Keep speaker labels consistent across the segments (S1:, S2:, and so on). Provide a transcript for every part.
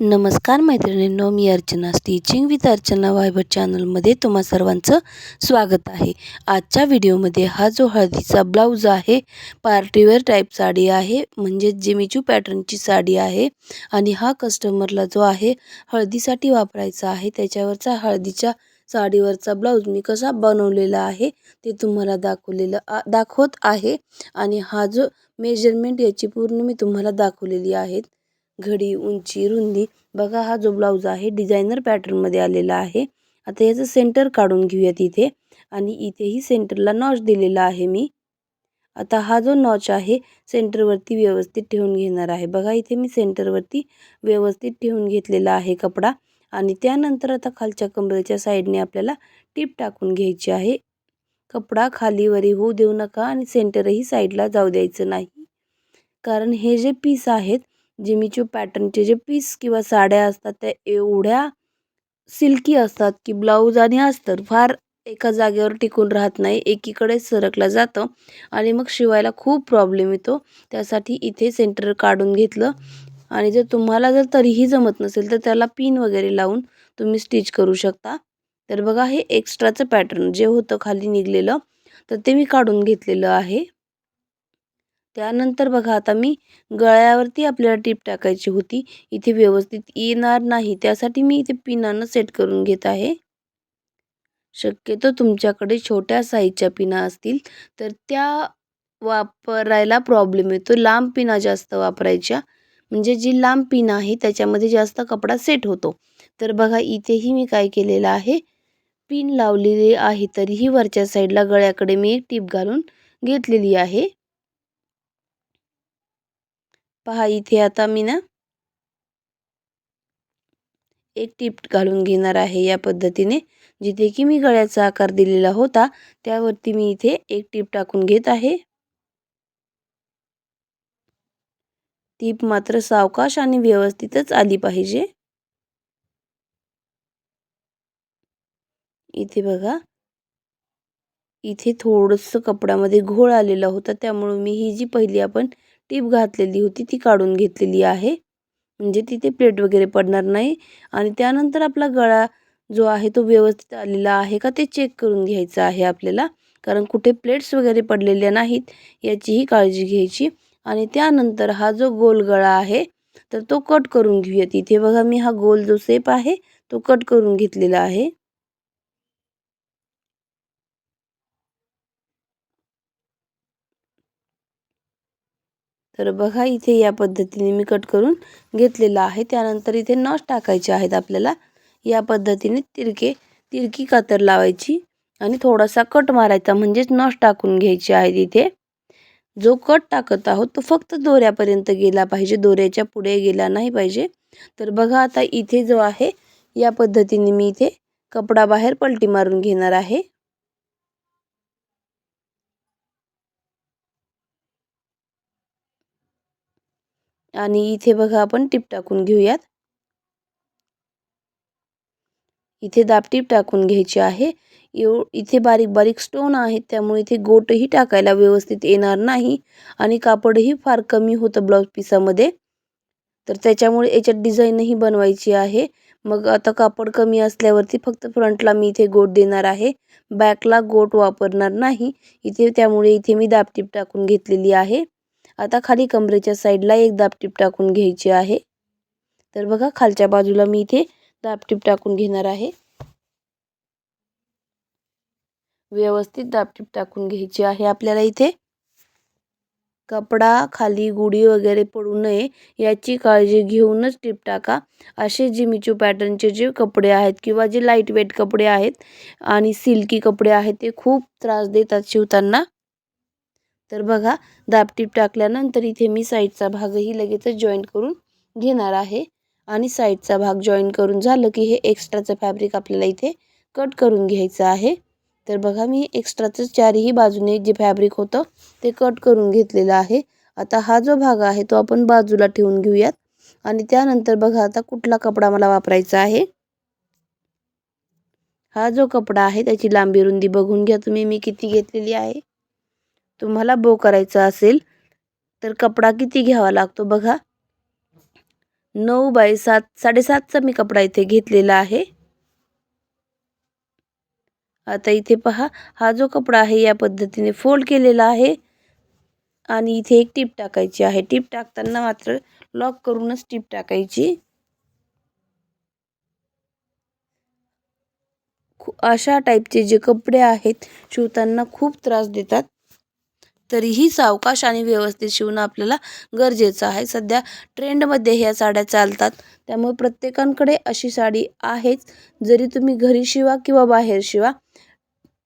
S1: नमस्कार मैत्रिणींनो मी अर्चना. स्टिचिंग विथ अर्चना वायबर चॅनलमध्ये तुम्हा सर्वांचं स्वागत आहे. आजच्या व्हिडिओमध्ये हा जो हळदीचा ब्लाऊज आहे पार्टीवेअर टाईप साडी आहे म्हणजे जिमीचू पॅटर्नची साडी आहे आणि हा कस्टमरला जो आहे हळदीसाठी वापरायचा आहे. त्याच्यावरचा हळदीच्या साडीवरचा ब्लाऊज मी कसा बनवलेला आहे ते तुम्हाला दाखवलेलं दाखवत आहे. आणि हा जो मेजरमेंट याची पूर्ण मी तुम्हाला दाखवलेली आहेत घडी उंची रुंदी. बघा हा जो ब्लाऊज आहे डिझायनर पॅटर्नमध्ये आलेला आहे. आता याचं सेंटर काढून घेऊयात इथे. आणि इथेही सेंटरला नॉच दिलेला आहे मी. आता हा जो नॉच आहे सेंटरवरती व्यवस्थित ठेवून घेणार आहे. बघा इथे मी सेंटरवरती व्यवस्थित ठेवून घेतलेला आहे कपडा. आणि त्यानंतर आता खालच्या कमरेच्या साईडने आपल्याला टीप टाकून घ्यायची आहे. कपडा खालीवरी होऊ देऊ नका आणि सेंटरही साईडला जाऊ द्यायचं नाही. कारण हे जे पीस आहेत जिमीचू पॅटर्नचे जे पीस किंवा साड्या असतात त्या एवढ्या सिल्की असतात की ब्लाऊज आणि अस्तर फार एका जागेवर टिकून राहत नाही एकीकडे सरकलं जातं आणि मग शिवायला खूप प्रॉब्लेम येतो. त्यासाठी इथे सेंटर काढून घेतलं आणि जर तुम्हाला जर तरीही जमत नसेल तर त्याला पिन वगैरे लावून तुम्ही स्टिच करू शकता. तर बघा हे एक्स्ट्राचं पॅटर्न जे होतं खाली निघलेलं तर ते मी काढून घेतलेलं आहे. त्यानंतर बघा आता मी गळ्यावरती आपल्याला टीप टाकायची होती. इथे व्यवस्थित येणार नाही. त्यासाठी मी इथे पिनानं सेट करून घेत आहे. शक्यतो तुमच्याकडे छोट्या साईजच्या पिना असतील तर त्या वापरायला प्रॉब्लेम येतो. लांब पिना जास्त वापरायच्या. म्हणजे जी लांब पिन आहे त्याच्यामध्ये जास्त कपडा सेट होतो. तर बघा इथेही मी काय केलेलं आहे. पिन लावलेली आहे तरीही वरच्या साईडला गळ्याकडे मी एक टीप घालून घेतलेली आहे. पहा इथे आता मी ना एक टिप घालून घेणार आहे या पद्धतीने. जिथे की मी गळ्याचा आकार दिलेला होता त्यावरती मी इथे एक टीप टाकून घेत आहे. टीप मात्र सावकाश आणि व्यवस्थितच आली पाहिजे. इथे बघा. इथे थोडंसं कपड्यामध्ये घोळ आलेला होता त्यामुळे मी ही जी पहिली आपण टीप घातलेली होती ती काढून घेतलेली आहे. म्हणजे तिथे प्लेट वगैरे पडणार नाही. आणि त्यानंतर आपला गळा जो आहे तो व्यवस्थित आलेला आहे का ते चेक करून घ्यायचं आहे आपल्याला. कारण कुठे प्लेट्स वगैरे पडलेल्या नाहीत याचीही काळजी घ्यायची. आणि त्यानंतर हा जो गोल गळा आहे तर तो कट करून घेऊयात. इथे बघा मी हा गोल जो सेप आहे तो कट करून घेतलेला आहे. तर बघा इथे या पद्धतीने मी कट करून घेतलेला आहे. त्यानंतर इथे नॉच टाकायचे आहेत आपल्याला. या पद्धतीने तिरके तिरकी कातर लावायची आणि थोडासा कट मारायचा म्हणजेच नॉच टाकून घ्यायचे आहेत इथे. जो कट टाकत आहोत तो फक्त दोऱ्यापर्यंत गेला पाहिजे. दोऱ्याच्या पुढे गेला नाही पाहिजे. तर बघा आता इथे जो आहे या पद्धतीने मी इथे कपडा बाहेर पलटी मारून घेणार आहे. आणि इथे बघा आपण टीप टाकून घेऊयात. इथे दाबटीप टाकून घ्यायची आहे. एव इथे बारीक बारीक स्टोन आहेत त्यामुळे इथे गोटही टाकायला व्यवस्थित येणार नाही आणि कापडही फार कमी होतं ब्लाऊज पिसामध्ये तर त्याच्यामुळे याच्यात डिझाईनही बनवायची आहे. मग आता कापड कमी असल्यावरती फक्त फ्रंटला मी इथे गोट देणार आहे. बॅकला गोट वापरणार नाही. इथे त्यामुळे इथे मी दापटीप टाकून घेतलेली आहे. आता खाली कमरेच्या साईडला एक दाबटीप टाकून घ्यायची आहे. तर बघा खालच्या बाजूला मी इथे दाबटीप टाकून घेणार आहे. व्यवस्थित दाबटीप टाकून घ्यायची आहे आपल्याला इथे. कपडा खाली गुढी वगैरे पडू नये याची काळजी घेऊनच टिप टाका. असे जिमीचू पॅटर्नचे जे कपडे आहेत किंवा जे लाइट वेट कपडे आहेत आणि सिल्की कपडे आहेत ते खूप त्रास देतात शिवताना. तर बघा दाबटीप टाकल्यानंतर इथे मी साईडचा भागही लगेचच जॉईंट करून घेणार आहे. आणि साईडचा भाग जॉईन करून झालं की हे एक्स्ट्राचं फॅब्रिक आपल्याला इथे कट करून घ्यायचं आहे. तर बघा मी एक्स्ट्राचं चारही बाजूने जे फॅब्रिक होतं ते कट करून घेतलेलं आहे. आता हा जो भाग आहे तो आपण बाजूला ठेवून घेऊयात. आणि त्यानंतर बघा आता कुठला कपडा मला वापरायचा आहे? हा जो कपडा आहे त्याची लांबी रुंदी बघून घ्या. तुम्ही मी किती घेतलेली आहे? तुम्हाला बो करायचा असेल तर कपडा किती घ्यावा लागतो बघा. नऊ बाय सात साडेसातचा मी कपडा इथे घेतलेला आहे. आता इथे पहा हा जो कपडा आहे या पद्धतीने फोल्ड केलेला आहे. आणि इथे एक टीप टाकायची आहे. टीप टाकताना मात्र लॉक करूनच टीप टाकायची. अशा टाईपचे जे कपडे आहेत शिवताना खूप त्रास देतात. तरीही सावकाश आणि व्यवस्थित शिवणं आपल्याला गरजेचं आहे. सध्या ट्रेंडमध्ये ह्या साड्या चालतात. त्यामुळे प्रत्येकांकडे अशी साडी आहेच. जरी तुम्ही घरी शिवा किंवा बाहेर शिवा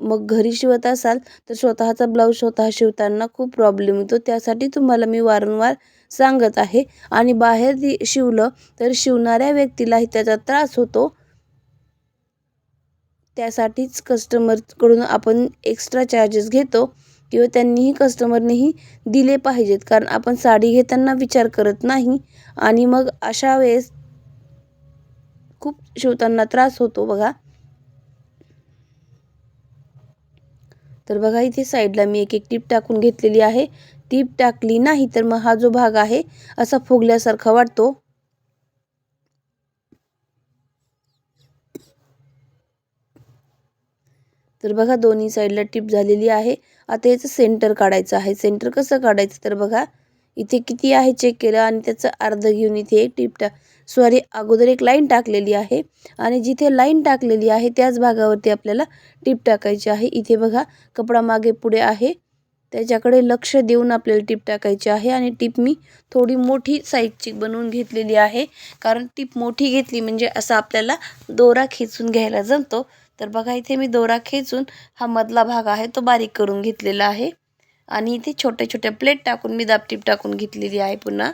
S1: मग घरी शिवत असाल तर स्वतःचा ब्लाऊज स्वतः शिवताना खूप प्रॉब्लेम येतो. त्यासाठी तुम्हाला मी वारंवार सांगत आहे. आणि बाहेर शिवलं तर शिवणाऱ्या व्यक्तीलाही त्याचा त्रास होतो. त्यासाठीच कस्टमरकडून आपण एक्स्ट्रा चार्जेस घेतो. किंवा त्यांनीही कस्टमरनेही दिले पाहिजेत. कारण आपण साडी घेताना विचार करत नाही आणि मग अशा वेळेस खूप शिवताना त्रास होतो बघा. तर बघा इथे साईडला मी एक एक टीप टाकून घेतलेली आहे. टीप टाकली नाही तर मग हा जो भाग आहे असा फुगल्यासारखा वाटतो. तर बघा दोन्ही साईडला टिप झालेली आहे. आता याचं सेंटर काढायचं आहे. सेंटर कसं काढायचं? तर बघा इथे किती आहे चेक केलं आणि त्याचं अर्ध घेऊन इथे एक टिप टा सॉरी अगोदर एक लाईन टाकलेली आहे. आणि जिथे लाईन टाकलेली आहे त्याच भागावरती आपल्याला टिप टाकायची आहे. इथे बघा कपडा मागे पुढे आहे. त्याच्याकडे लक्ष देऊन आपल्याला टीप टाकायची आहे. आणि टीप मी थोडी मोठी साईजची बनवून घेतलेली आहे. कारण टीप मोठी घेतली म्हणजे असं आपल्याला दोरा खेचून घ्यायला जमतो. तर बघा इथे मी दोरा खेचून हा मधला भाग आहे तो बारीक करून घेतलेला आहे. आणि इथे छोट्या छोट्या प्लेट टाकून मी दापटीप टाकून घेतलेली आहे पुन्हा.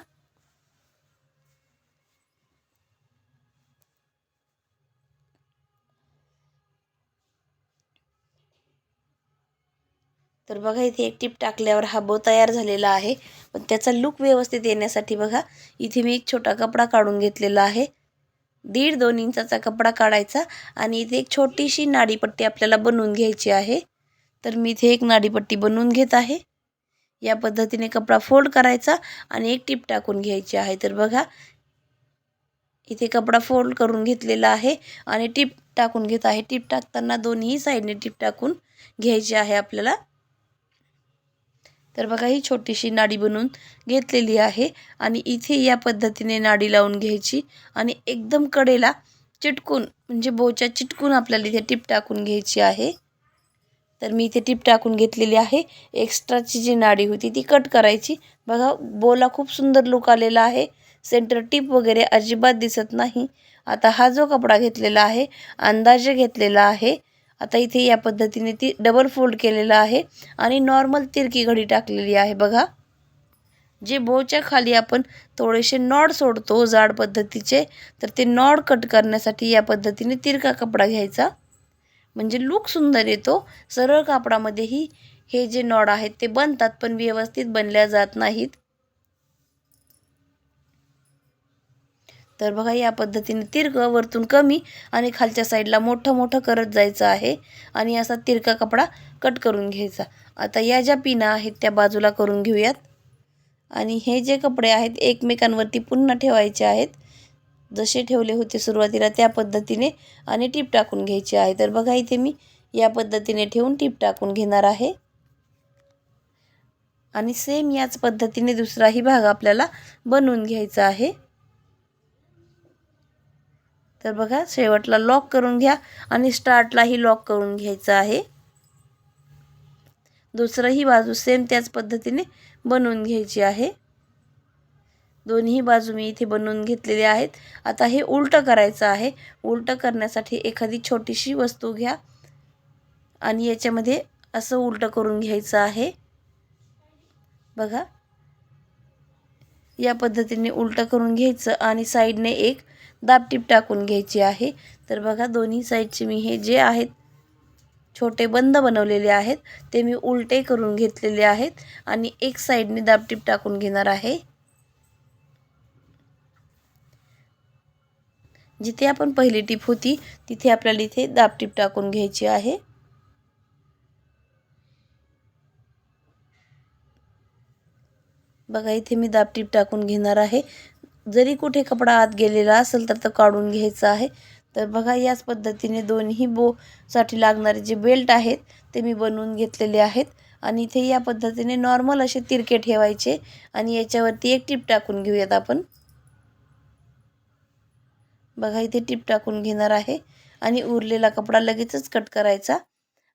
S1: तर बघा इथे एक टीप टाकल्यावर हा बो तयार झालेला आहे. पण त्याचा लुक व्यवस्थित येण्यासाठी बघा इथे मी एक छोटा कपडा काढून घेतलेला आहे. दीड दोन इंचाचा कपडा काढायचा आणि इथे एक छोटीशी नाडीपट्टी आपल्याला बनवून घ्यायची आहे. तर मी इथे एक नाडीपट्टी बनवून घेत आहे. या पद्धतीने कपडा फोल्ड करायचा आणि एक टीप टाकून घ्यायची आहे. तर बघा इथे कपडा फोल्ड करून घेतलेला आहे आणि टीप टाकून घेत आहे. टीप टाकताना दोन्ही साईडने टीप टाकून घ्यायची आहे आपल्याला. तर बघा ही छोटीशी नाडी बनवून घेतलेली आहे आणि इथे या पद्धतीने नाडी लावून घ्यायची आणि एकदम कडेला चिटकून म्हणजे बोच्या चिटकून आपल्याला इथे टीप टाकून घ्यायची आहे. तर मी इथे टीप टाकून घेतलेली आहे. एक्स्ट्राची जी नाडी होती ती कट करायची. बघा बोला खूप सुंदर लुक आलेला आहे. सेंटर टीप वगैरे अजिबात दिसत नाही. आता हा जो कपडा घेतलेला आहे अंदाजे घेतलेला आहे आता इथे या पद्धतीने ती डबल फोल्ड केलेलं आहे आणि नॉर्मल तिरकी घडी टाकलेली आहे बघा. जे बोच्या खाली आपण थोडेसे नॉड सोडतो जाड पद्धतीचे तर ते नॉड कट करण्यासाठी या पद्धतीने तिरका कपडा घ्यायचा. म्हणजे लूक सुंदर येतो. सरळ कापडामध्येही हे जे नॉड आहेत ते बनतात पण व्यवस्थित बनल्या जात नाहीत. तर बघा या पद्धतीने तिरकं वरतून कमी आणि खालच्या साईडला मोठं मोठं करत जायचं आहे आणि असा तिरका कपडा कट करून घ्यायचा. आता या ज्या पिना आहेत त्या बाजूला करून घेऊयात. आणि हे जे कपडे आहेत एकमेकांवरती पुन्हा ठेवायचे आहेत. जसे ठेवले होते सुरुवातीला त्या पद्धतीने आणि टीप टाकून घ्यायचे आहे. तर बघा इथे मी या पद्धतीने ठेवून टीप टाकून घेणार आहे. आणि सेम याच पद्धतीने दुसराही भाग आपल्याला बनवून घ्यायचा आहे. तर बघा शेवटला लॉक करून घ्या आणि स्टार्टलाही लॉक करून घ्यायचं आहे. दुसरंही बाजू सेम त्याच पद्धतीने बनवून घ्यायची आहे. दोन्ही बाजू मी इथे बनवून घेतलेले आहेत. आता हे उलटं करायचं आहे. उलटं करण्यासाठी एखादी छोटीशी वस्तू घ्या आणि याच्यामध्ये असं उलटं करून घ्यायचं आहे. बघा या पद्धतीने उलटं करून घ्यायचं आणि साईडने एक दाबटीप टाकून घ्यायची आहे. तर बघा दोन्ही साईडचे मी हे जे आहेत छोटे बंद बनवलेले आहेत ते मी उलटे करून घेतलेले आहेत आणि एक साईडने दाबटीप टाकून घेणार आहे. जिथे आपण पहिली टीप होती तिथे आपल्याला इथे दाबटीप टाकून घ्यायची आहे. बघा इथे मी दापटीप टाकून घेणार आहे. जरी कुठे कपडा आत गेलेला असेल तर तो काढून घ्यायचा आहे. तर बघा याच पद्धतीने दोन्ही बोसाठी लागणारे जे बेल्ट आहेत ते मी बनवून घेतलेले आहेत. आणि इथे या पद्धतीने नॉर्मल असे तिरके ठेवायचे. आणि याच्यावरती एक टीप टाकून घेऊयात आपण. बघा इथे टीप टाकून घेणार आहे. आणि उरलेला कपडा लगेचच कट करायचा.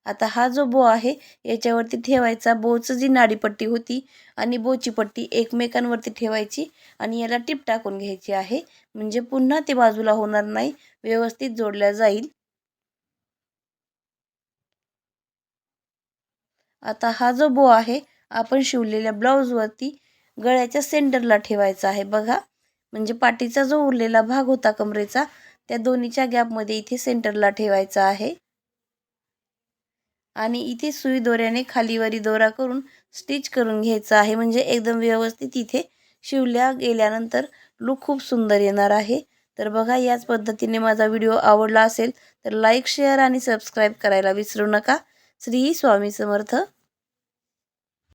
S1: आता हा जो बो आहे याच्यावरती ठेवायचा बोचं जी नाडीपट्टी होती आणि बोची पट्टी एकमेकांवरती ठेवायची आणि याला टीप टाकून घ्यायची आहे. म्हणजे पुन्हा ते बाजूला होणार नाही व्यवस्थित जोडल्या जाईल. आता हा जो बो आहे आपण शिवलेल्या ब्लाऊजवरती गळ्याच्या सेंटरला ठेवायचा आहे. बघा म्हणजे पाठीचा जो उरलेला भाग होता कमरेचा त्या दोन्हीच्या गॅपमध्ये इथे सेंटरला ठेवायचा आहे. आणि इथे सुई दोऱ्याने खालीवरी दोरा करून स्टिच करून घ्यायचा आहे. म्हणजे एकदम व्यवस्थित इथे शिवल्या गेल्यानंतर लुक खूप सुंदर येणार आहे. तर बघा याच पद्धतीने माझा व्हिडिओ आवडला असेल तर लाईक शेअर आणि सबस्क्राईब करायला विसरू नका. श्री स्वामी समर्थ.